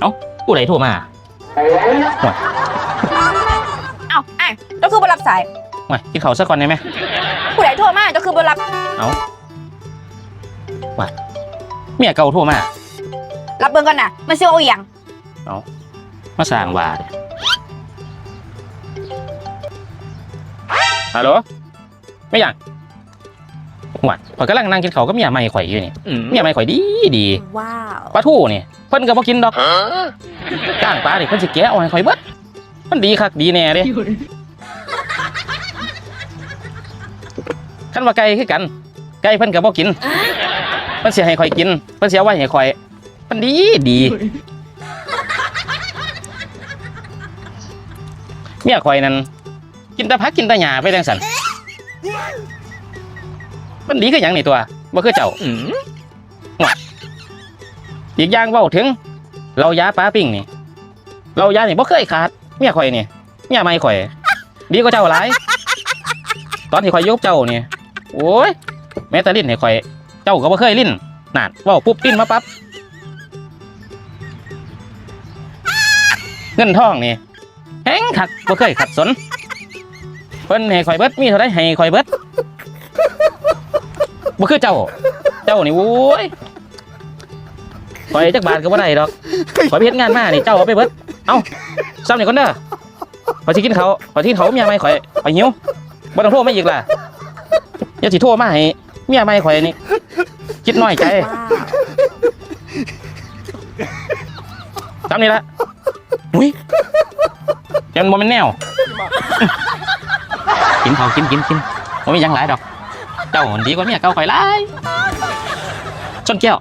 เอ้าผู้ใดโทรมาเอ้าไอ้เจ้าคือบรับสายมากินข้าวซะก่อนได้ไหมผู้ใดโทรมาเจ้าคือบรับเมียเก่าโทรมา รับเบิ่งก่อนน่ะมันซื้อเอาอีหยังมาสร้างว่าเด้ฮัลโหลไม่อยาก หวัดข่อยกำลังนั่งกินข้าวกับเมียใหม่ข่อยอยู่นี่เมียใหม่ข่อยดีดีว้าวปลาทูนี่เพิ่นก็บ่กินดอกก้างปลานี่เพิ่นสิแกะเอาให้ข่อยเบิดมันดีคักดีแน่เด้คันว่าไก่คือกัน ไก่เพิ่นก็บ่กินเพิ่นสิให้ข่อยกินเพิ่นสิเอาไว้ให้ข่อยมันดีดีเมียข่อยนั่นกินแต่ผักกินแต่หญ้าไปจังซั่น มันดีคือหยังนี่ตัวบ่คือเจ้าอีกอย่างเว้าถึง เรายาปลาปิ้งนี่ เรายานี่บ่เคยขาดเมียข่อยนี่เมียไม่ข่อยดีกว่าเจ้าหลายตอนที่ข่อยยกเจ้านี่โอ้ยแม้แต่ลิ้นให้ข่อย เจ้าก็บ่เคยลิ้นนั่นเว้าปุ๊บลิ้นมาปั๊บเงินทองนี่แฮงคักบ่เคยขัดสนเพิ่นให้ข่อยเบิดมีเท่าไดให้ข่อยเบิด บ่คือเจ้า เจ้านี่โอ้ยข่อยจักบาทก็บ่ได้ดอกข่อยไปเฮ็ดงานมานี่เจ้าเอาไปเบิดเอ้าซ้ำนี่ก่อนเด้อข่อยสิกินเขาวข่อยสิกินเขาวเมียใหม่ข่อยข่อยหิวบ่ต้องโทรมาอีกล่ะอย่าสิโทรมาให้เมียใหม่ข่อยนี่คิดน้อยใจว้าวซ้ำนี่ละอุ้ยยันบ่แม่นแนว กินเขาวกินกินกินบ่มีหยังหลายดอก เจ้ามันดีกว่าเมียเก่าข่อยหลายชนแก้ว